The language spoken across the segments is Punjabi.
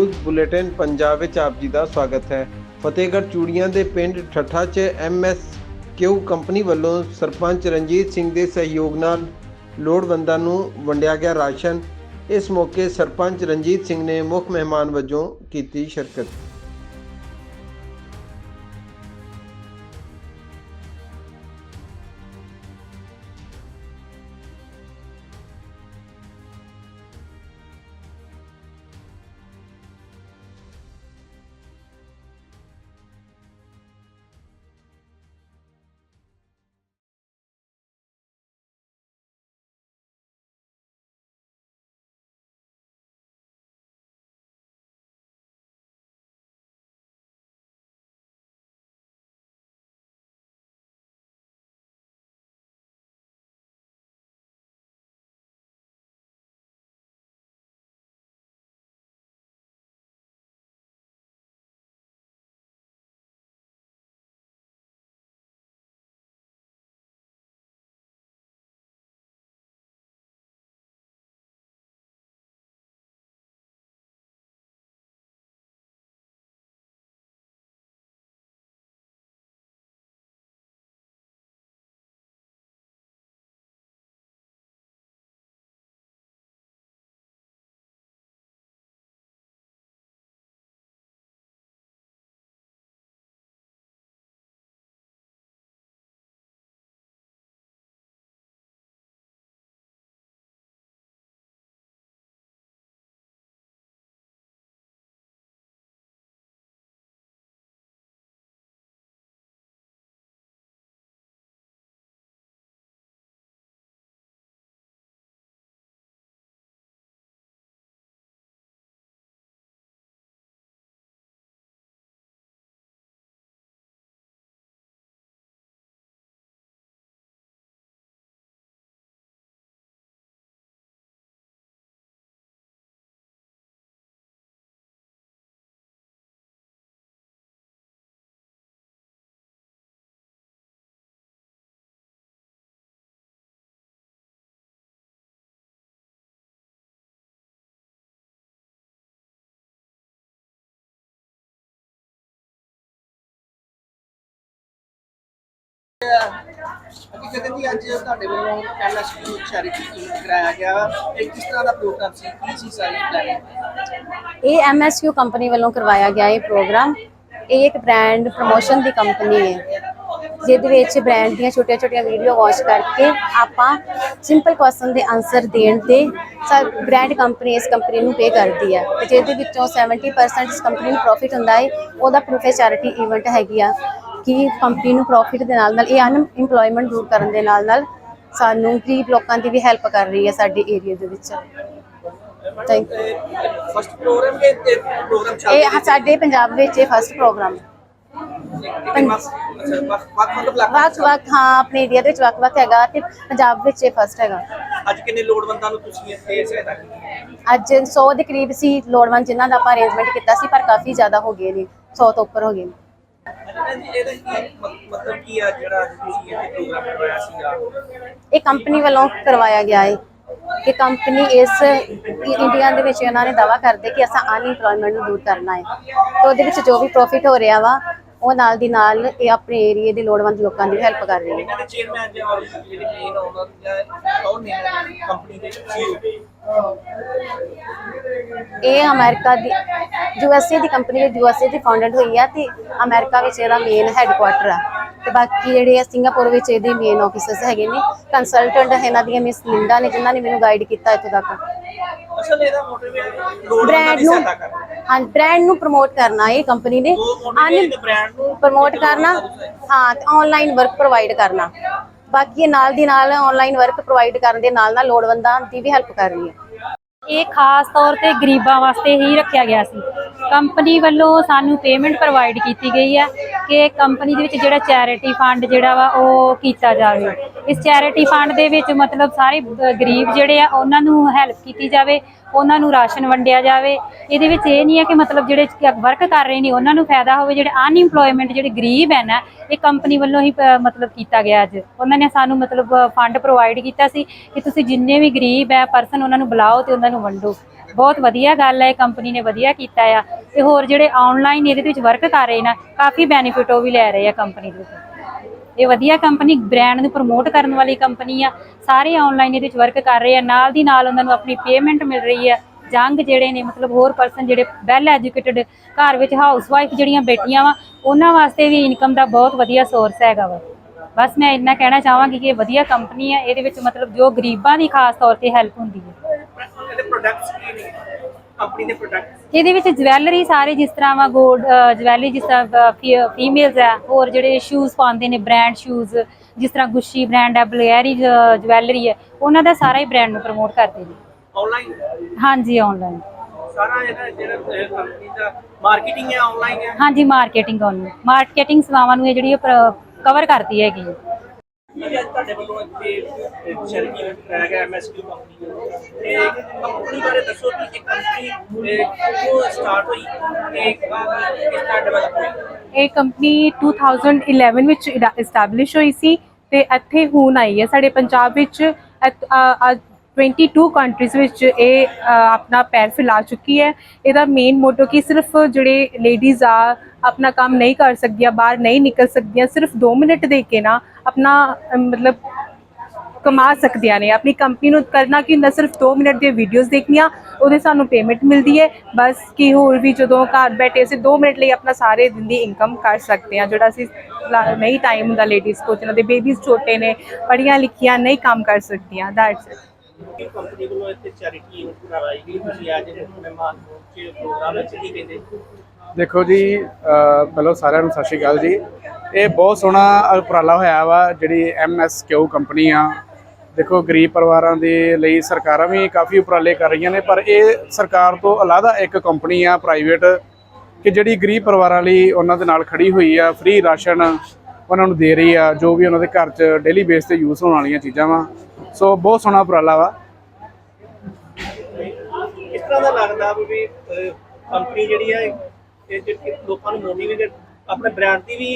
ਨਿਊਜ਼ ਬੁਲੇਟਿਨ ਪੰਜਾਬ ਵਿੱਚ ਆਪ ਜੀ ਦਾ ਸਵਾਗਤ ਹੈ। ਫਤਿਹਗੜ੍ਹ ਚੂੜੀਆਂ ਦੇ ਪਿੰਡ ਠੱਠਾ 'ਚ ਐਮਐਸ ਕਿਊ ਕੰਪਨੀ ਵੱਲੋਂ ਸਰਪੰਚ ਰਣਜੀਤ ਸਿੰਘ ਦੇ ਸਹਿਯੋਗ ਨਾਲ ਲੋੜਵੰਦਾਂ ਨੂੰ ਵੰਡਿਆ ਗਿਆ ਰਾਸ਼ਨ। ਇਸ ਮੌਕੇ ਸਰਪੰਚ ਰਣਜੀਤ ਸਿੰਘ ਨੇ ਮੁੱਖ ਮਹਿਮਾਨ ਵਜੋਂ ਕੀਤੀ ਸ਼ਿਰਕਤ। ਹਕੀਕਤ ਜੀ ਅੱਜ ਤੁਹਾਡੇ ਵੱਲੋਂ ਐਮਐਸਪੀ ਚੈਰਿਟੀ ਕਰਾਇਆ ਗਿਆ ਇਹ ਕਿਸ ਤਰ੍ਹਾਂ ਦਾ ਪ੍ਰੋਗਰਾਮ ਸੀ? ਕੀ ਸੀ ਸਾਰੀ ਪਲਾਨਿੰਗ ਇਹ ਐਮਐਸਕਿਊ ਕੰਪਨੀ ਵੱਲੋਂ ਕਰਵਾਇਆ ਗਿਆ ਇਹ ਪ੍ਰੋਗਰਾਮ ਇਹ ਇੱਕ ਬ੍ਰਾਂਡ ਪ੍ਰੋਮੋਸ਼ਨ ਦੀ ਕੰਪਨੀ ਹੈ। ਜਿਹਦੇ ਵਿੱਚ ਬ੍ਰਾਂਡ ਦੀਆਂ ਛੋਟੀਆਂ-ਛੋਟੀਆਂ ਵੀਡੀਓ ਵਾਚ ਕਰਕੇ ਆਪਾਂ ਸਿੰਪਲ ਕੁਐਸਚਨ ਦੇ ਆਨਸਰ ਦੇਣ ਤੇ ਸਰ ਬ੍ਰਾਂਡ ਕੰਪਨੀ ਇਸ ਕੰਪਨੀ ਨੂੰ ਪੇ ਕਰਦੀ ਹੈ ਤੇ ਜਿਹਦੇ ਵਿੱਚੋਂ 70% ਇਸ ਕੰਪਨੀ ਨੂੰ ਪ੍ਰੋਫਿਟ ਹੁੰਦਾ ਹੈ ਉਹਦਾ ਪ੍ਰੂਫ ਹੈ ਚੈਰਿਟੀ ਇਵੈਂਟ ਹੈਗੀ ਆ। ਕਿ ਕੰਪਨੀ ਨੂੰ ਪ੍ਰੋਫਿਟ ਦੇ ਨਾਲ ਨਾਲ ਇਹ ਅਨਇੰਪਲੋਇਮੈਂਟ ਦੂਰ ਕਰਨ ਦੇ ਨਾਲ ਨਾਲ ਸਾਨੂੰ ਗਰੀਬ ਲੋਕਾਂ ਦੀ ਵੀ ਹੈਲਪ ਕਰ ਰਹੀ ਹੈ ਸਾਡੇ ਏਰੀਆ ਦੇ ਵਿੱਚ। ਥੈਂਕ ਯੂ ਫਸਟ ਪ੍ਰੋਗਰਾਮ ਕੇ ਤੇ ਪ੍ਰੋਗਰਾਮ ਚੱਲ ਇਹ ਸਾਡੇ ਪੰਜਾਬ ਵਿੱਚ ਇਹ ਫਸਟ ਪ੍ਰੋਗਰਾਮ ਵੱਖ ਵੱਖ ਹਾਂ ਆਪਣੇ ਏਰੀਆ ਦੇ ਵਿੱਚ ਵੱਖ ਵੱਖ ਹੈਗਾ ਤੇ ਪੰਜਾਬ ਵਿੱਚ ਇਹ ਫਸਟ ਹੈਗਾ। ਅੱਜ ਕਿੰਨੇ ਲੋੜਵੰਦਾਂ ਨੂੰ ਤੁਸੀਂ ਇੱਥੇ ਸਹਾਇਤਾ ਕੀਤੀ? ਅੱਜ 100 ਦੇ ਕਰੀਬ ਸੀ ਲੋੜਵੰਦ ਜਿਨ੍ਹਾਂ ਦਾ ਆਪਾਂ ਅਰੇਂਜਮੈਂਟ ਕੀਤਾ ਸੀ ਪਰ ਕਾਫੀ ਜ਼ਿਆਦਾ ਹੋ ਗਏ ਨੇ 100 ਤੋਂ ਉੱਪਰ ਹੋ ਗਏ ਨੇ। ਮਤਲਬ ਕੀ ਆ ਜਿਹੜਾ ਤੁਸੀਂ ਇੱਥੇ ਪ੍ਰੋਗਰਾਮ ਕਰਵਾਇਆ ਸੀਗਾ? ਇਹ ਕੰਪਨੀ ਵੱਲੋਂ ਕਰਵਾਇਆ ਗਿਆ ਹੈ ਕਿ ਕੰਪਨੀ ਇਸ ਇੰਡੀਆ ਦੇ ਵਿੱਚ ਇਹਨਾਂ ਨੇ ਦਾਵਾ ਕਰਦੇ ਕਿ ਅਸਾਂ ਅਨਇੰਪਲੋਇਮੈਂਟ ਨੂੰ ਦੂਰ ਕਰਨਾ ਹੈ ਤੇ ਉਹਦੇ ਵਿੱਚ ਜੋ ਵੀ ਪ੍ਰੋਫਿਟ ਹੋ ਰਿਹਾ ਵਾ ਉਹ ਨਾਲ ਦੀ ਨਾਲ ਇਹ ਆਪਣੇ ਏਰੀਏ ਦੇ ਲੋੜਵੰਦ ਲੋਕਾਂ ਦੀ ਹੈਲਪ ਕਰ ਰਹੀ ਹੈ ਇਹਨਾਂ ਦੇ ਚੇਅਰਮੈਨ ਜਾਂ ਔਰ ਜਿਹੜੇ ਮੇਨ ਓਨਰ ਜਾਂ ਕੌਣ ਨੇ ਕੰਪਨੀ ਦੇ ਸੀਓ ਇਹ ਅਮਰੀਕਾ ਦੀ ਯੂਐਸਏ ਦੀ ਕੰਪਨੀ ਹੈ ਯੂਐਸਏ ਦੀ ਫਾਊਂਡਡ ਹੋਈ ਆ ਤੇ ਅਮਰੀਕਾ ਵਿੱਚ ਇਹਦਾ ਮੇਨ ਹੈੱਡਕੁਆਟਰ ਆ। ਤੇ ਬਾਕੀ ਜਿਹੜੇ ਆ ਸਿੰਗਾਪੁਰ ਵਿੱਚ ਇਹਦੇ ਮੇਨ ਆਫਿਸਸ ਹੈਗੇ ਨੇ ਕੰਸਲਟੈਂਟ ਇਹਨਾਂ ਦੀਆਂ ਮਿਸ ਲਿੰਡਾ ਨੇ ਜਿਨ੍ਹਾਂ ਨੇ ਮੈਨੂੰ ਗਾਈਡ ਕੀਤਾ ਇੱਥੋਂ ਤੱਕ। ਅਸਲ ਇਹਦਾ ਮੋਟਿਵ ਹੈ ਬ੍ਰਾਂਡ ਦੀ ਨੂੰ। ਹਾਂ ਬ੍ਰਾਂਡ ਨੂੰ ਪ੍ਰਮੋਟ ਕਰਨਾ ਇਹ ਕੰਪਨੀ ਨੇ। ਦੋ ਮੋਟਿਵ ਹੈ ਬ੍ਰਾਂਡ ਨੂੰ ਪ੍ਰਮੋਟ ਕਰਨਾ। ਹਾਂ ਤੇ ਆਨਲਾਈਨ ਵਰਕ ਪ੍ਰੋਵਾਈਡ ਕਰਨਾ। ਬਾਕੀ ਇਹ ਨਾਲ ਦੀ ਨਾਲ ਆਨਲਾਈਨ ਵਰਕ ਪ੍ਰੋਵਾਈਡ ਕਰਨ ਦੇ ਨਾਲ ਨਾਲ ਲੋੜਵੰਦਾਂ ਦੀ ਵੀ ਹੈਲਪ ਕਰ ਰਹੀ ਹੈ। ਇਹ ਖਾਸ ਤੌਰ ਤੇ ਗਰੀਬਾਂ ਵਾਸਤੇ ਹੀ ਰੱਖਿਆ ਗਿਆ ਸੀ। ਕੰਪਨੀ ਵੱਲੋਂ ਸਾਨੂੰ ਪੇਮੈਂਟ ਪ੍ਰੋਵਾਈਡ ਕੀਤੀ ਗਈ ਹੈ ਕਿ ਕੰਪਨੀ ਦੇ ਵਿੱਚ ਜਿਹੜਾ ਚੈਰਿਟੀ ਫੰਡ ਜਿਹੜਾ ਵਾ ਉਹ ਕੀਤਾ ਜਾਵੇ। ਇਸ ਚੈਰਿਟੀ ਫੰਡ ਦੇ ਵਿੱਚ ਮਤਲਬ ਸਾਰੇ ਗਰੀਬ ਜਿਹੜੇ ਆ, ਉਹਨਾਂ ਨੂੰ ਹੈਲਪ ਕੀਤੀ ਜਾਵੇ, ਉਹਨਾਂ ਨੂੰ ਰਾਸ਼ਨ ਵੰਡਿਆ ਜਾਵੇ। ਇਹਦੇ ਵਿੱਚ ਇਹ ਨਹੀਂ ਹੈ ਕਿ ਮਤਲਬ ਜਿਹੜੇ ਵਰਕ ਕਰ ਰਹੇ ਨੇ, ਉਹਨਾਂ ਨੂੰ ਫਾਇਦਾ ਹੋਵੇ, ਜਿਹੜੇ ਅਨਇੰਪਲੋਇਮੈਂਟ ਜਿਹੜੇ ਗਰੀਬ ਹੈ ਨਾ, ਇਹ ਕੰਪਨੀ ਵੱਲੋਂ ਹੀ ਪ- ਮਤਲਬ ਕੀਤਾ ਗਿਆ ਅੱਜ। ਉਹਨਾਂ ਨੇ ਸਾਨੂੰ ਮਤਲਬ ਫੰਡ ਪ੍ਰੋਵਾਈਡ ਕੀਤਾ ਸੀ ਕਿ ਤੁਸੀਂ ਜਿੰਨੇ ਵੀ ਗਰੀਬ ਹੈ ਪਰਸਨ ਉਹਨਾਂ ਨੂੰ ਬੁਲਾਓ ਤੇ ਉਹਨਾਂ ਨੂੰ ਵੰਡੋ। ਬਹੁਤ ਵਧੀਆ ਗੱਲ ਹੈ ਕੰਪਨੀ ਨੇ ਵਧੀਆ ਕੀਤਾ ਆ। ਤੇ ਹੋਰ ਜਿਹੜੇ ਆਨਲਾਈਨ ਇਹਦੇ ਵਿੱਚ ਵਰਕ ਕਰ ਰਹੇ ਨਾ, ਕਾਫੀ ਬੈਨੀਫਿਟ ਉਹ ਵੀ ਲੈ ਰਹੇ ਆ ਕੰਪਨੀ ਦੇ ਵਿੱਚ ਇਹ ਵਧੀਆ ਕੰਪਨੀ ਬ੍ਰਾਂਡ ਨੂੰ ਪ੍ਰਮੋਟ ਕਰਨ ਵਾਲੀ ਕੰਪਨੀ ਆ। ਸਾਰੇ ਆਨਲਾਈਨ ਇਹਦੇ ਵਿੱਚ ਵਰਕ ਕਰ ਰਹੇ ਆ। ਨਾਲ ਦੀ ਨਾਲ ਉਹਨਾਂ ਨੂੰ ਆਪਣੀ ਪੇਮੈਂਟ ਮਿਲ ਰਹੀ ਆ। ਜੰਗ ਜਿਹੜੇ ਨੇ, ਮਤਲਬ ਹੋਰ ਪਰਸਨ ਜਿਹੜੇ ਵੈਲ ਐਜੂਕੇਟਡ ਘਰ ਵਿੱਚ ਹਾਊਸ ਵਾਈਫ ਜਿਹੜੀਆਂ ਬੇਟੀਆਂ ਵਾ, ਉਹਨਾਂ ਵਾਸਤੇ ਵੀ ਇਨਕਮ ਦਾ ਬਹੁਤ ਵਧੀਆ ਸੋਰਸ ਹੈਗਾ ਵਾ। ਬਸ ਮੈਂ ਇੰਨਾ ਕਹਿਣਾ ਚਾਹਾਂਗੀ ਕਿ ਇਹ ਵਧੀਆ ਕੰਪਨੀ ਆ। ਇਹਦੇ ਵਿੱਚ ਮਤਲਬ ਜੋ ਗਰੀਬਾਂ ਦੀ ਖਾਸ ਤੌਰ ਤੇ ਹੈਲਪ ਹੁੰਦੀ ਹੈ ਇਹਦੇ ਪ੍ਰੋਡਕਟਸ ਕੀ ਨੇ? ਕੰਪਨੀ ਦੇ ਪ੍ਰੋਡਕਟਸ ਇਹਦੇ ਵਿੱਚ ਜਵੈਲਰੀ ਸਾਰੇ ਜਿਸ ਤਰ੍ਹਾਂ ਵਾ ਗੋਲਡ ਜਵੈਲਰੀ ਜਿਸ ਤਰ੍ਹਾਂ ਫੀਮੇਲਸ ਆ ਹੋਰ ਜਿਹੜੇ ਸ਼ੂਜ਼ ਪਾਉਂਦੇ ਨੇ ਬ੍ਰਾਂਡ ਸ਼ੂਜ਼ ਜਿਸ ਤਰ੍ਹਾਂ ਗੁੱਸ਼ੀ ਬ੍ਰਾਂਡ ਹੈ ਬਲੇਰੀ ਜਵੈਲਰੀ ਹੈ ਉਹਨਾਂ ਦਾ ਸਾਰਾ ਹੀ ਬ੍ਰਾਂਡ ਨੂੰ ਪ੍ਰਮੋਟ ਕਰਦੇ ਨੇ। ਆਨਲਾਈਨ ਹਾਂਜੀ ਆਨਲਾਈਨ ਸਾਰਾ ਇਹਦਾ ਜਿਹੜਾ ਕੰਪਨੀ ਦਾ ਮਾਰਕੀਟਿੰਗ ਹੈ ਆਨਲਾਈਨ ਹੈ ਹਾਂਜੀ ਮਾਰਕੀਟਿੰਗ ਉਹਨੂੰ। ਮਾਰਕੀਟਿੰਗ ਸੇਵਾਵਾਂ ਨੂੰ ਇਹ ਜਿਹੜੀ ਕਵਰ ਕਰਦੀ ਹੈਗੀ ਹੈ ਇਹ ਅੱਜ ਤੁਹਾਡੇ ਵੱਲੋਂ ਇੱਥੇ ਚੈਰਿਟੀ ਕਰਾਇਆ ਗਿਆ ਐਮਐਸਕਿਊ ਕੰਪਨੀ ਵੱਲੋਂ ਤੇ ਕੰਪਨੀ ਬਾਰੇ ਦੱਸੋ ਕਿ ਇਹ ਕੰਪਨੀ ਕਿਉਂ ਸਟਾਰਟ ਹੋਈ ਤੇ ਕਿਸ ਤਰ੍ਹਾਂ ਡਿਵੈਲਪ ਹੋਈ? ਇਹ ਕੰਪਨੀ 2011 ਵਿੱਚ ਇਸਟੈਬਲਿਸ਼ ਹੋਈ ਸੀ ਤੇ ਇੱਥੇ ਹੁਣ ਆਈ ਹੈ ਸਾਡੇ ਪੰਜਾਬ ਵਿੱਚ। ਇੱਥ- ਅ- 22 ਕੰਟਰੀਜ਼ ਵਿੱਚ ਇਹ ਆਪਣਾ ਪੈਰ ਫੈਲਾ ਚੁੱਕੀ ਹੈ। ਇਹਦਾ ਮੇਨ ਮੋਟੋ ਕਿ, ਸਿਰਫ ਜਿਹੜੇ ਲੇਡੀਜ਼ ਆ ਆਪਣਾ ਕੰਮ ਨਹੀਂ ਕਰ ਸਕਦੀਆਂ, ਬਾਹਰ ਨਹੀਂ ਨਿਕਲ ਸਕਦੀਆਂ, ਸਿਰਫ 2 ਮਿੰਟ ਦੇ ਕੇ ਨਾ ਆਪਣਾ ਮਤਲਬ ਕਮਾ ਸਕਦੀਆਂ ਨੇ। ਆਪਣੀ ਕੰਪਨੀ ਨੂੰ ਕਰਨਾ ਕਿ ਨਾ ਸਿਰਫ 2 ਮਿੰਟ ਦੀਆਂ ਵੀਡੀਓਜ਼ ਦੇਖਣੀਆਂ, ਉਹਦੇ ਸਾਨੂੰ ਪੇਮੈਂਟ ਮਿਲਦੀ ਹੈ। ਬਸ ਕਿ ਹੋਰ ਵੀ ਜਦੋਂ ਘਰ ਬੈਠੇ ਅਸੀਂ 2 ਮਿੰਟ ਲਈ ਆਪਣਾ ਸਾਰੇ ਦਿਨ ਦੀ ਇਨਕਮ ਕਰ ਸਕਦੇ ਹਾਂ, ਜਿਹੜਾ ਅਸੀਂ ਨਹੀਂ ਟਾਈਮ ਹੁੰਦਾ ਲੇਡੀਜ਼ ਕੋਲ ਜਿਹਨਾਂ ਦੇ ਬੇਬੀਜ਼ ਛੋਟੇ ਨੇ ਪੜ੍ਹੀਆਂ ਲਿਖੀਆਂ ਨਹੀਂ ਕੰਮ ਕਰ ਸਕਦੀਆਂ ਦੈਟਸ ਇਟ ਇਹ ਕੰਪਨੀ ਵੱਲੋਂ ਇੱਥੇ ਚੈਰਿਟੀ ਇਵੈਂਟ ਕਰਵਾਈ ਗਈ। ਤੁਸੀਂ ਅੱਜ ਮਹਿਮਾਨ ਪਹੁੰਚੇ ਪ੍ਰੋਗਰਾਮ ਵਿੱਚ ਕੀ ਕਹਿੰਦੇ? ਦੇਖੋ ਜੀ ਅ, ਪਹਿਲਾਂ ਸਾਰਿਆਂ ਨੂੰ ਸਤਿ ਸ਼੍ਰੀ ਅਕਾਲ ਜੀ। ਇਹ ਬਹੁਤ ਸੋਹਣਾ ਉਪਰਾਲਾ ਹੋਇਆ ਵਾ ਜਿਹੜੀ ਐਮਐਸਕਿਊ ਕੰਪਨੀ ਆ। ਦੇਖੋ ਗਰੀਬ ਪਰਿਵਾਰਾਂ ਦੇ ਲਈ ਸਰਕਾਰਾਂ ਵੀ ਕਾਫੀ ਉਪਰਾਲੇ ਕਰ ਰਹੀਆਂ ਨੇ ਪਰ ਇਹ ਸਰਕਾਰ ਤੋਂ ਅਲੱਗਾ ਇੱਕ ਕੰਪਨੀ ਆ ਪ੍ਰਾਈਵੇਟ ਕਿ ਜਿਹੜੀ ਗਰੀਬ ਪਰਿਵਾਰਾਂ ਲਈ ਉਹਨਾਂ ਦੇ ਨਾਲ ਖੜੀ ਹੋਈ ਆ ਫ੍ਰੀ ਰਾਸ਼ਨ ਉਹਨਾਂ ਨੂੰ ਦੇ ਰਹੀ ਆ ਜੋ ਵੀ ਉਹਨਾਂ ਦੇ ਘਰ 'ਚ ਡੇਲੀ ਬੇਸ ਤੇ ਯੂਜ਼ ਹੋਣ ਵਾਲੀਆਂ ਚੀਜ਼ਾਂ ਵਾ। ਸੋ ਬਹੁਤ ਸੋਹਣਾ ਉਪਰਾਲਾ ਵਾ। ਇਸ ਤਰ੍ਹਾਂ ਦਾ ਲੱਗਦਾ ਵੀ ਕੰਪਨੀ ਜਿਹੜੀ ਹੈ ਇਹ ਜਿਹੜੀ ਲੋਕਾਂ ਨੂੰ ਮੋਟੀਵੇਟ ਆਪਣੇ ਬ੍ਰਾਂਡ ਦੀ ਵੀ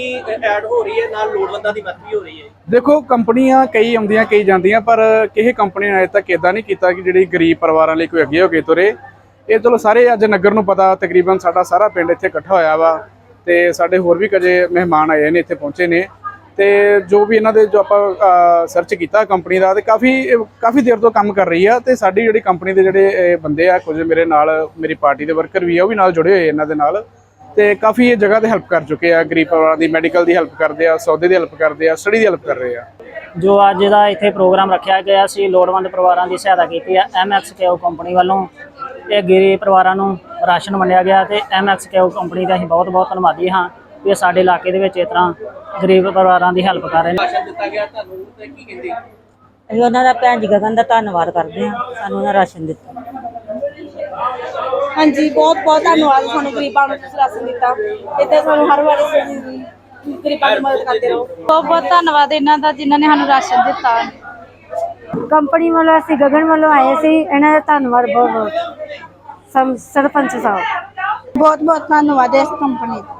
ਐਡ ਹੋ ਰਹੀ ਹੈ ਨਾਲ ਲੋੜਵੰਦਾਂ ਦੀ ਮਦਦ ਵੀ ਹੋ ਰਹੀ ਹੈ। ਦੇਖੋ ਕੰਪਨੀਆਂ ਕਈ ਆਉਂਦੀਆਂ ਕਈ ਜਾਂਦੀਆਂ ਪਰ ਕਿਸੇ ਕੰਪਨੀ ਨੇ ਅਜੇ ਤੱਕ ਇਦਾਂ ਨਹੀਂ ਕੀਤਾ ਕਿ ਜਿਹੜੀ ਗਰੀਬ ਪਰਿਵਾਰਾਂ ਲਈ ਕੋਈ ਅੱਗੇ ਹੋ ਕੇ ਤੁਰੇ। ਇਹ ਚਲੋ ਸਾਰੇ ਅੱਜ ਨਗਰ ਨੂੰ ਪਤਾ ਤਕਰੀਬਨ ਸਾਡਾ ਸਾਰਾ ਪਿੰਡ ਇੱਥੇ ਇਕੱਠਾ ਹੋਇਆ ਵਾ ਤੇ ਸਾਡੇ ਹੋਰ ਵੀ ਕਜੇ ਮਹਿਮਾਨ ਆਏ ਨੇ ਇੱਥੇ ਪਹੁੰਚੇ ਨੇ। ਤੇ ਜੋ ਵੀ ਇਹਨਾਂ ਦੇ ਜੋ ਆਪਾਂ ਸਰਚ ਕੀਤਾ ਕੰਪਨੀ ਦਾ ਤੇ ਕਾਫੀ ਕਾਫੀ ਦੇਰ ਤੋਂ ਕੰਮ ਕਰ ਰਹੀ ਆ ਤੇ ਸਾਡੀ ਜਿਹੜੀ ਕੰਪਨੀ ਦੇ ਜਿਹੜੇ ਬੰਦੇ ਆ, ਕੁਝ ਮੇਰੇ ਨਾਲ, ਮੇਰੀ ਪਾਰਟੀ ਦੇ ਵਰਕਰ ਵੀ ਆ, ਉਹ ਵੀ ਨਾਲ ਜੁੜੇ ਹੋਏ ਇਹਨਾਂ ਦੇ ਨਾਲ ਤੇ ਕਾਫੀ ਇਹ ਜਗ੍ਹਾ ਤੇ ਹੈਲਪ ਕਰ ਚੁੱਕੇ ਆ, ਗਰੀਬ ਪਰਿਵਾਰਾਂ ਦੀ ਮੈਡੀਕਲ ਦੀ ਹੈਲਪ ਕਰਦੇ ਆ, ਸੌਦੇ ਦੀ ਹੈਲਪ ਕਰਦੇ ਆ ਸਟੱਡੀ ਦੀ ਹੈਲਪ ਕਰ ਰਹੇ ਆ। ਜੋ ਅੱਜ ਦਾ ਇੱਥੇ ਪ੍ਰੋਗਰਾਮ ਰੱਖਿਆ ਗਿਆ ਸੀ, ਲੋੜਵੰਦ ਪਰਿਵਾਰਾਂ ਦੀ ਸਹਾਇਤਾ ਕੀਤੀ ਹੈ ਐਮਐਕਸਕੇਓ ਕੰਪਨੀ ਵੱਲੋਂ। ਇਹ ਗਰੀਬ ਪਰਿਵਾਰਾਂ ਨੂੰ ਰਾਸ਼ਨ ਵੰਡਿਆ ਗਿਆ ਤੇ ਐਮਐਕਸਕੇਓ ਕੰਪਨੀ ਦਾ ਅਸੀਂ ਬਹੁਤ ਬਹੁਤ ਧੰਨਵਾਦੀ ਹਾਂ। ਇਹ ਸਾਡੇ ਇਲਾਕੇ ਦੇ ਵਿੱਚ ਇਸ ਤਰ੍ਹਾਂ ਗਰੀਬ ਪਰਿਵਾਰਾਂ ਦੀ ਹੈਲਪ ਕਰ ਰਹੇ ਨੇ। ਭਾਸ਼ਣ ਦਿੱਤਾ ਗਿਆ ਤੁਹਾਨੂੰ ਤੇ ਕੀ ਕਹਿੰਦੇ? ਅਸੀਂ ਉਹਨਾਂ ਦਾ ਭੈਣ ਜੀ ਗਗਨ ਦਾ ਧੰਨਵਾਦ ਕਰਦੇ ਹਾਂ ਸਾਨੂੰ ਉਹਨਾਂ ਰਾਸ਼ਨ ਦਿੱਤਾ। ਹਾਂਜੀ ਬਹੁਤ ਬਹੁਤ ਧੰਨਵਾਦ ਤੁਹਾਨੂੰ ਗਰੀਬਾਂ ਨੂੰ ਤੁਸੀਂ ਰਾਸ਼ਨ ਦਿੱਤਾ। ਇੱਦਾਂ ਸਾਨੂੰ ਹਰ ਵਾਰੀ ਗਰੀਬਾਂ ਦੀ ਮਦਦ ਕਰਦੇ ਰਹੋ। ਬਹੁਤ ਬਹੁਤ ਧੰਨਵਾਦ ਇਹਨਾਂ ਦਾ ਜਿਨ੍ਹਾਂ ਨੇ ਸਾਨੂੰ ਰਾਸ਼ਨ ਦਿੱਤਾ। ਕੰਪਨੀ ਵੱਲੋਂ ਅਸੀਂ ਗਗਨ ਵੱਲੋਂ ਆਏ ਸੀ ਇਹਨਾਂ ਦਾ ਧੰਨਵਾਦ ਬਹੁਤ ਬਹੁਤ। ਸਰਪੰਚ ਸਾਹਿਬ। ਬਹੁਤ ਬਹੁਤ ਧੰਨਵਾਦ ਇਸ ਕੰਪਨੀ ਦਾ।